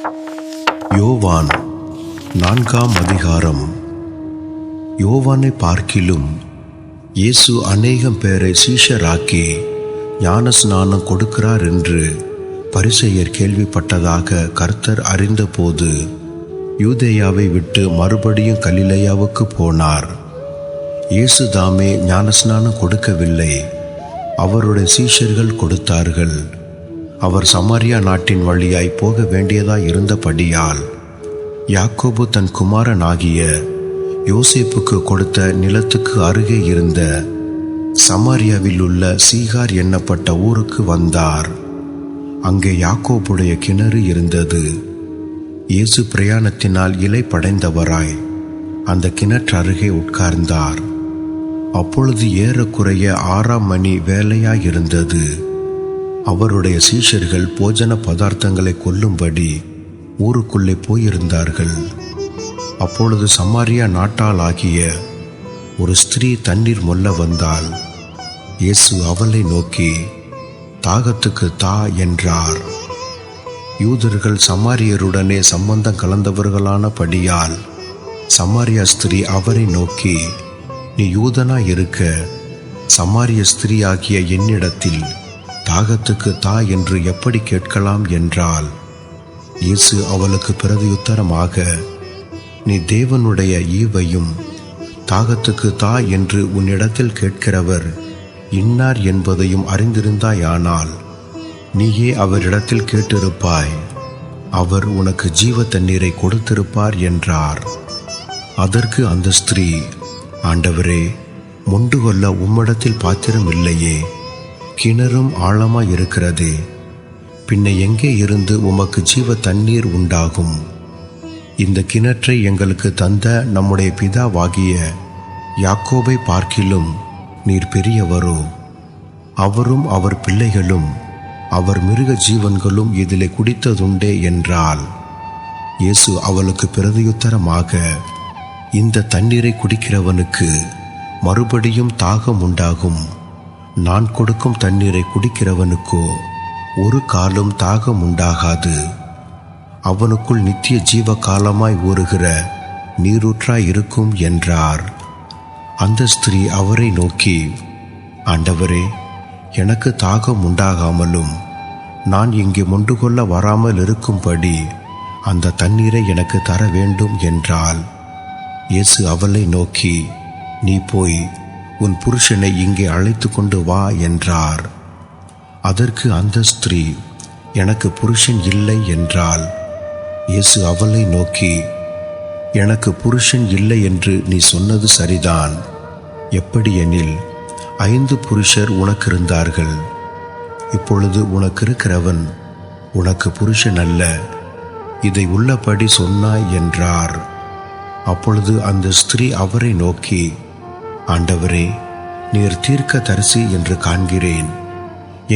யோவான் நான்காம் அதிகாரம். யோவானை பார்க்கிலும் இயேசு அநேகம் பேரை சீஷராக்கி ஞான ஸ்நானம் கொடுக்கிறார் என்று பரிசெயர் கேள்விப்பட்டதாக கர்த்தர் அறிந்தபோது யூதேயாவை விட்டு மறுபடியும் கலிலேயாவுக்கு போனார். இயேசு தாமே ஞானஸ்நானம் கொடுக்கவில்லை அவருடைய சீஷர்கள் கொடுத்தார்கள். அவர் சமாரியா நாட்டின் வழியாய் போக வேண்டியதாய் இருந்தபடியால் யாக்கோபு தன் குமாரனாகிய யோசேப்புக்கு கொடுத்த நிலத்துக்கு அருகே இருந்த சமாரியாவில் உள்ள சீகார் எண்ணப்பட்ட ஊருக்கு வந்தார். அங்கே யாக்கோபுடைய கிணறு இருந்தது. இயேசு பிரயாணத்தினால் இலை படைந்தவராய் அந்த கிணற்று அருகே உட்கார்ந்தார். அப்பொழுது ஏறக்குறைய ஆறாம் மணி வேலையாயிருந்தது அவருடைய சீஷர்கள் போஜன பதார்த்தங்களை கொல்லும்படி ஊருக்குள்ளே போயிருந்தார்கள். அப்பொழுது சமாரியா நாட்டாளாகிய ஒரு ஸ்திரீ தண்ணீர் மொல்ல வந்தால் இயேசு அவளை நோக்கி தாகத்துக்கு தா என்றார். யூதர்கள் சமாரியருடனே சம்பந்தம் கலந்தவர்களானபடியால் சமாரியா ஸ்திரீ அவரை நோக்கி நீ யூதனா இருக்க சமாரிய ஸ்திரீ ஆகிய என்னிடத்தில் தாகத்துக்கு தா என்று எப்படி கேட்கலாம் என்றால் இயேசு அவளுக்கு பிரதியுத்தரமாக நீ தேவனுடைய ஈவையும் தாகத்துக்கு தா என்று உன்னிடத்தில் கேட்கிறவர் இன்னார் என்பதையும் அறிந்திருந்தாயானால் நீயே அவரிடத்தில் கேட்டிருப்பாய். அவர் உனக்கு ஜீவ தண்ணீரை கொடுத்திருப்பார் என்றார். அதற்கு அந்த ஸ்திரீ ஆண்டவரே மொண்டு கொள்ள உம்மிடத்தில் பாத்திரம் இல்லையே கிணறும் ஆழமாய் இருக்கிறதே. பின்ன எங்கே இருந்து உமக்கு ஜீவ தண்ணீர் உண்டாகும்? இந்த கிணற்றை எங்களுக்கு தந்த நம்முடைய பிதாவாகிய யாக்கோபை பார்க்கிலும் நீர் பெரியவரோ. அவரும் அவர் பிள்ளைகளும் அவர் மிருக ஜீவன்களும் இதிலே குடித்ததுண்டே என்றால் இயேசு அவளுக்கு பிரதியுத்தரமாக இந்த தண்ணீரை குடிக்கிறவனுக்கு மறுபடியும் தாகம் உண்டாகும். நான் கொடுக்கும் தண்ணீரை குடிக்கிறவனுக்கோ ஒரு காலும் தாகம் உண்டாகாது அவனுக்குள் நித்திய ஜீவ காலமாய் ஊறுகிற நீரூற்றாய் இருக்கும் என்றார். அந்த ஸ்திரீ அவரை நோக்கி ஆண்டவரே எனக்கு தாகம் உண்டாகாமலும் நான் இங்கே மொண்டு கொள்ள வராமல் இருக்கும்படி அந்த தண்ணீரை எனக்கு தர வேண்டும் என்றால் இயேசு அவளை நோக்கி நீ போய் உன் புருஷனை இங்கே அழைத்து கொண்டு வா என்றார். அதற்கு அந்த ஸ்திரீ எனக்கு புருஷன் இல்லை என்றால் இயேசு அவளை நோக்கி எனக்கு புருஷன் இல்லை என்று நீ சொன்னது சரிதான். எப்படி எனில் ஐந்து புருஷர் உனக்கு இருந்தார்கள் இப்பொழுது உனக்கு இருக்கிறவன் உனக்கு புருஷன் அல்ல. இதை உள்ளபடி சொன்னாய் என்றார். அப்பொழுது அந்த ஸ்திரீ அவரை நோக்கி ஆண்டவரே நீர் தீர்க்க தரிசி என்று காண்கிறேன்.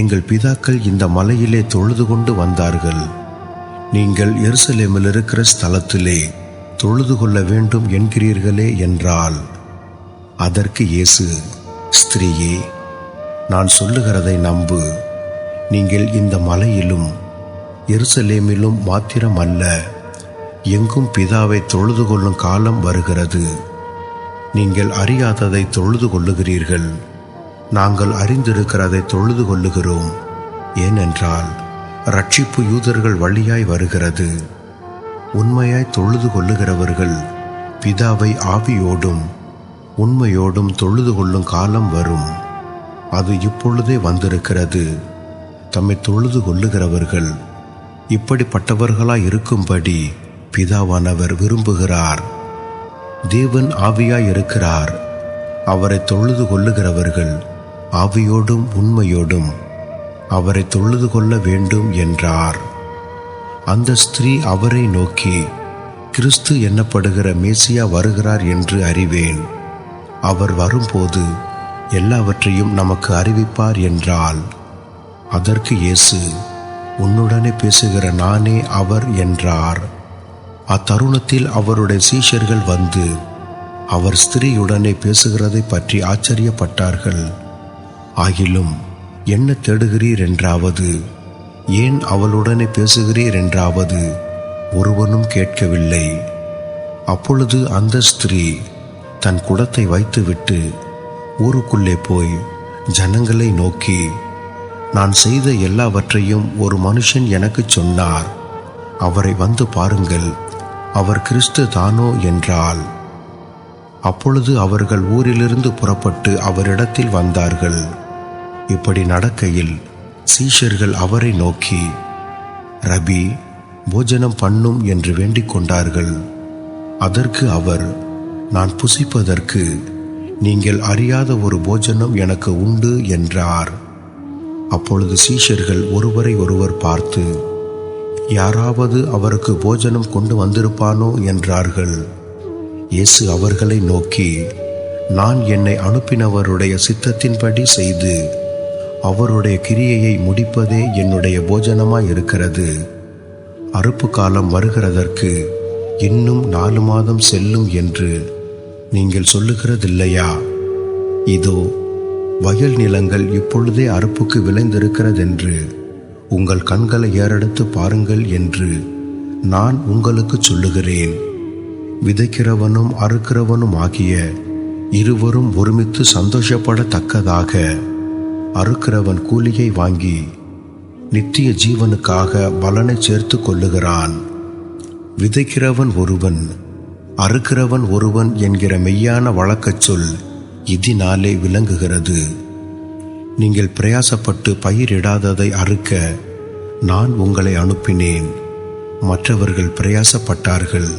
எங்கள் பிதாக்கள் இந்த மலையிலே தொழுது கொண்டு வந்தார்கள். நீங்கள் எருசலேமில் இருக்கிற ஸ்தலத்திலே தொழுது கொள்ள வேண்டும் என்கிறீர்களே என்றால் அதற்கு இயேசு ஸ்திரீயே நான் சொல்லுகிறதை நம்பு. நீங்கள் இந்த மலையிலும் எருசலேமிலும் மாத்திரம் அல்ல எங்கும் பிதாவை தொழுது கொள்ளும் காலம் வருகிறது. நீங்கள் அறியாததை தொழுது கொள்ளுகிறீர்கள். நாங்கள் அறிந்திருக்கிறதை தொழுது கொள்ளுகிறோம். ஏனென்றால் ரட்சிப்பு யூதர்கள் வழியாய் வருகிறது. உண்மையாய் தொழுது கொள்ளுகிறவர்கள் பிதாவை ஆவியோடும் உண்மையோடும் தொழுது கொள்ளும் காலம் வரும். அது இப்பொழுதே வந்திருக்கிறது. தம்மை தொழுது கொள்ளுகிறவர்கள் இப்படிப்பட்டவர்களாய் இருக்கும்படி பிதாவானவர் விரும்புகிறார். தேவன் ஆவியாயிருக்கிறார். அவரை தொழுது கொள்ளுகிறவர்கள் ஆவியோடும் உண்மையோடும் அவரை தொழுது கொள்ள வேண்டும் என்றார். அந்த ஸ்திரீ அவரை நோக்கி கிறிஸ்து என்னப்படுகிற மேசியா வருகிறார் என்று அறிவேன். அவர் வரும்போது எல்லாவற்றையும் நமக்கு அறிவிப்பார் என்றால் அதற்கு இயேசு உன்னுடனே பேசுகிற நானே அவர் என்றார். அத்தருணத்தில் அவருடைய சீஷர்கள் வந்து அவர் ஸ்திரீயுடனே பேசுகிறதை பற்றி ஆச்சரியப்பட்டார்கள். ஆகிலும் என்ன தேடுகிறீர் என்றாவது? ஏன் அவளுடனே பேசுகிறீர் என்றாவது ஒருவனும் கேட்கவில்லை. அப்பொழுது அந்த ஸ்திரீ தன் குடத்தை வைத்துவிட்டு ஊருக்குள்ளே போய் ஜனங்களை நோக்கி நான் செய்த எல்லாவற்றையும் ஒரு மனுஷன் எனக்குச் சொன்னார். அவரை வந்து பாருங்கள். அவர் கிறிஸ்து தானோ என்றாள். அப்பொழுது அவர்கள் ஊரிலிருந்து புறப்பட்டு அவரிடத்தில் வந்தார்கள். இப்படி நடக்கையில் சீஷர்கள் அவரை நோக்கி ரபி போஜனம் பண்ணும் என்று வேண்டிக் கொண்டார்கள். அதற்கு அவர் நான் புசிப்பதற்கு நீங்கள் அறியாத ஒரு போஜனம் எனக்கு உண்டு என்றார். அப்பொழுது சீஷர்கள் ஒருவரை ஒருவர் பார்த்து யாராவது அவருக்கு போஜனம் கொண்டு வந்திருப்பானோ என்றார்கள். இயேசு அவர்களை நோக்கி நான் என்னை அனுப்பினவருடைய சித்தத்தின்படி செய்து அவருடைய கிரியையை முடிப்பதே என்னுடைய போஜனமாய் இருக்கிறது அறுப்பு காலம் வருகிறதற்கு இன்னும் நாலு மாதம் செல்லும் என்று நீங்கள் சொல்லுகிறதில்லையா? இதோ வயல் நிலங்கள் இப்பொழுதே அறுப்புக்கு விளைந்திருக்கிறதென்று உங்கள் கண்களை ஏறெடுத்து பாருங்கள் என்று நான் உங்களுக்கு சொல்லுகிறேன். விதைக்கிறவனும் அறுக்கிறவனும் ஆகிய இருவரும் ஒருமித்து சந்தோஷப்படத்தக்கதாக அறுக்கிறவன் கூலியை வாங்கி நித்திய ஜீவனுக்காக பலனை சேர்த்து கொள்ளுகிறான். விதைக்கிறவன் ஒருவன் அறுக்கிறவன் ஒருவன் என்கிற மெய்யான வழக்கச் சொல் இதனாலே விளங்குகிறது. நீங்கள் பிரயாசப்பட்டு பயிரிடாததை அறுக்க நான் உங்களை அனுப்பினேன். மற்றவர்கள் பிரயாசப்பட்டார்கள்.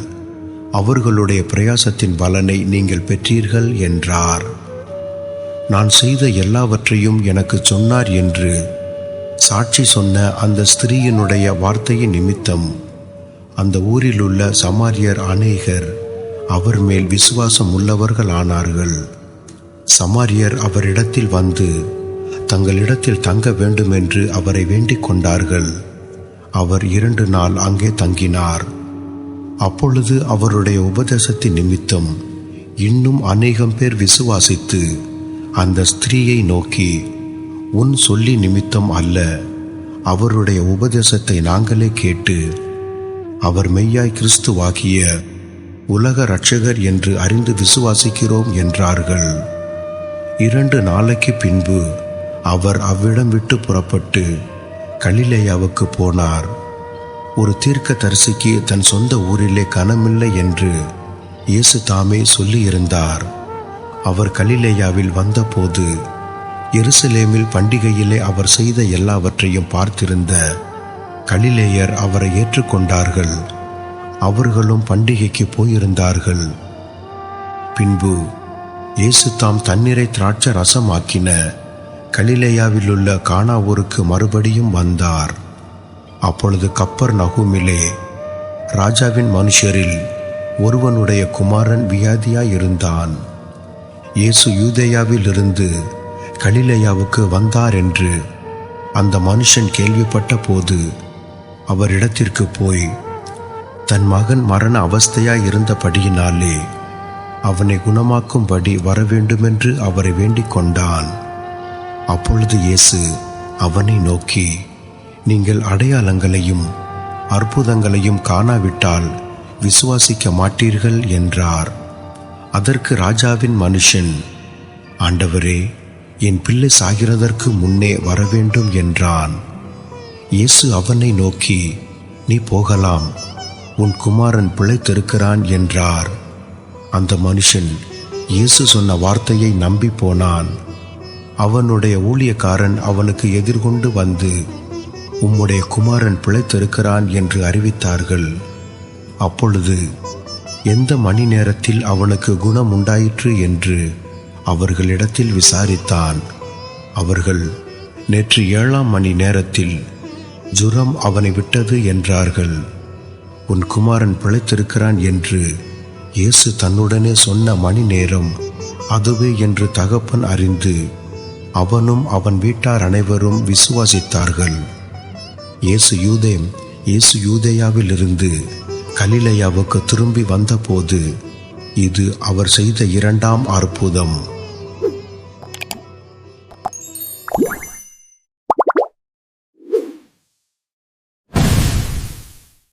அவர்களுடைய பிரயாசத்தின் பலனை நீங்கள் பெற்றீர்கள் என்றார். நான் செய்த எல்லாவற்றையும் எனக்கு சொன்னார் என்று சாட்சி சொன்ன அந்த ஸ்திரீயினுடைய வார்த்தையின் நிமித்தம் அந்த ஊரிலுள்ள சமாரியர் அநேகர் அவர் மேல் விசுவாசம் உள்ளவர்கள் ஆனார்கள் சமாரியர் அவரிடத்தில் வந்து தங்களிடத்தில் தங்க வேண்டுமென்று அவரை வேண்டிக் கொண்டார்கள். அவர் இரண்டு நாள் அங்கே தங்கினார். அப்பொழுது அவருடைய உபதேசத்தின் நிமித்தம் இன்னும் அநேகம் பேர் விசுவாசித்து அந்த ஸ்திரீயை நோக்கி உன் சொல்லி நிமித்தம் அல்ல. அவருடைய உபதேசத்தை நாங்களே கேட்டு அவர் மெய்யாய் கிறிஸ்துவாகிய உலக இரட்சகர் என்று அறிந்து விசுவாசிக்கிறோம் என்றார்கள். இரண்டு நாளைக்கு பின்பு அவர் அவ்விடம் விட்டு புறப்பட்டு கலிலேயாவுக்கு போனார். ஒரு தீர்க்க தரிசிக்கு தன் சொந்த ஊரிலே கனமில்லை என்று இயேசு தாமே சொல்லியிருந்தார். அவர் கலிலேயாவில் வந்தபோது எருசலேமில் பண்டிகையிலே அவர் செய்த எல்லாவற்றையும் பார்த்திருந்த கலிலேயர் அவரை ஏற்றுக்கொண்டார்கள். அவர்களும் பண்டிகைக்கு போயிருந்தார்கள். பின்பு இயேசு தாம் தண்ணீரை திராட்சை ரசமாக்கின கலிலேயாவிலுள்ள கானாவூருக்கு மறுபடியும் வந்தார். அப்பொழுது கப்பர் நகுமிலே ராஜாவின் மனுஷரில் ஒருவனுடைய குமாரன் வியாதியாயிருந்தான். இயேசு யூதேயாவிலிருந்து கலிலேயாவுக்கு வந்தார் என்று அந்த மனுஷன் கேள்விப்பட்ட போது அவரிடத்திற்கு போய் தன் மகன் மரண அவஸ்தையாய் இருந்தபடியினாலே அவனை குணமாக்கும்படி வரவேண்டுமென்று அவரை வேண்டிக் கொண்டான். அப்பொழுது இயேசு அவனை நோக்கி நீங்கள் அடையாளங்களையும் அற்புதங்களையும் காணாவிட்டால் விசுவாசிக்க மாட்டீர்கள் என்றார். அதற்கு ராஜாவின் மனுஷன் ஆண்டவரே என் பிள்ளை சாகிறதற்கு முன்னே வரவேண்டும் என்றான். இயேசு அவனை நோக்கி நீ போகலாம் உன் குமாரன் பிழைத்திருக்கிறான் என்றார். அந்த மனுஷன் இயேசு சொன்ன வார்த்தையை நம்பி போனான். அவனுடைய ஊழியக்காரன் அவனுக்கு எதிர்கொண்டு வந்து உம்முடைய குமாரன் பிழைத்திருக்கிறான் என்று அறிவித்தார்கள். அப்பொழுது எந்த மணி நேரத்தில் அவனுக்கு குணம் உண்டாயிற்று? என்று அவர்களிடத்தில் விசாரித்தான். அவர்கள் நேற்று ஏழாம் மணி நேரத்தில் ஜுரம் அவனை விட்டது என்றார்கள். உன் குமாரன் பிழைத்திருக்கிறான் என்று இயேசு தன்னுடனே சொன்ன மணி நேரம் அதுவே என்று தகப்பன் அறிந்து அவனும் அவன் வீட்டார் அனைவரும் விசுவாசித்தார்கள். இயேசு யூதேம் இயேசு யூதேயாவிலிருந்து கலிலையாவுக்கு திரும்பி வந்தபோது இது அவர் செய்த இரண்டாம் அற்புதம்.